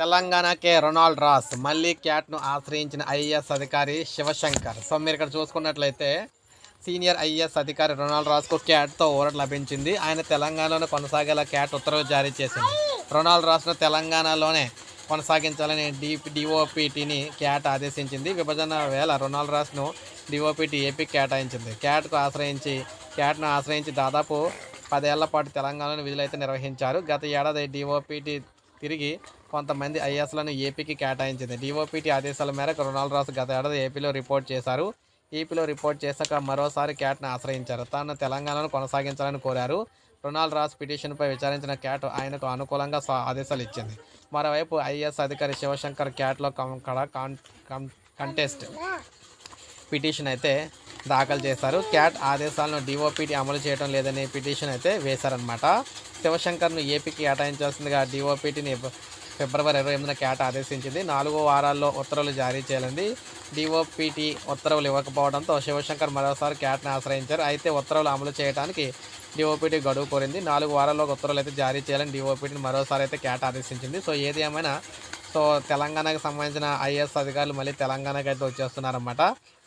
తెలంగాణకే Ronald Ross మళ్ళీ క్యాట్ను ఆశ్రయించిన IAS అధికారి శివశంకర్. సో మీరు ఇక్కడ చూసుకున్నట్లయితే సీనియర్ ఐఏఎస్ అధికారి రొనాల్డ్ రాస్కు క్యాట్తో ఓరట్ లభించింది. ఆయన తెలంగాణలోనే కొనసాగేలా క్యాట్ ఉత్తర్వులు జారీ చేసింది. రొనాల్డ్ రాస్ను తెలంగాణలోనే కొనసాగించాలని డి డిఓపిటిని క్యాట్ ఆదేశించింది. విభజన వేళ రొనాల్డ్ రాస్ను డిఓపిటి ఏపీ కేటాయించింది. క్యాట్కు ఆశ్రయించి క్యాట్ను ఆశ్రయించి దాదాపు పదేళ్ళ పాటు తెలంగాణలో విధులైతే నిర్వహించారు. గత ఏడాది డిఓపిటి తిరిగి కొంతమంది ఐఎస్లను ఏపీకి కేటాయించింది. డిఓపిటి ఆదేశాల మేరకు రుణాల రాసు గత ఏడాది ఏపీలో రిపోర్ట్ చేశారు. ఏపీలో రిపోర్ట్ చేశాక మరోసారి క్యాట్ను ఆశ్రయించారు. తాను తెలంగాణను కొనసాగించాలని కోరారు. రుణాల్ రాస్ పిటిషన్పై విచారించిన క్యాట్ ఆయనకు అనుకూలంగా ఆదేశాలు ఇచ్చింది. మరోవైపు ఐఏఎస్ అధికారి శివశంకర్ క్యాట్లో కం- కడ కాంటెస్ట్ కం- కంటెస్ట్ పిటిషన్ అయితే దాఖలు చేశారు. క్యాట్ ఆదేశాలను డిఓపిటి అమలు చేయడం లేదని పిటిషన్ అయితే వేశారనమాట శివశంకర్ను ఏపీకి కేటాయించాల్సిందిగా డిఓపిటిని ఫిబ్రవరి ఇరవై ఎనిమిదిన క్యాట్ ఆదేశించింది. నాలుగో వారాల్లో ఉత్తర్వులు జారీ చేయాలంది. డిఓపిటి ఉత్తర్వులు ఇవ్వకపోవడంతో శివశంకర్ మరోసారి క్యాట్ని ఆశ్రయించారు. అయితే ఉత్తర్వులు అమలు చేయడానికి డిఓపిటి గడువు కోరింది. నాలుగు వారాల్లో ఉత్తర్వులు అయితే జారీ చేయాలని డిఓపిటిని మరోసారి అయితే క్యాట్ ఆదేశించింది. సో ఏది ఏమైనా సో తెలంగాణకు సంబంధించిన ఐఏఎస్ అధికారులు మళ్ళీ తెలంగాణకు అయితే వచ్చేస్తున్నారన్నమాట.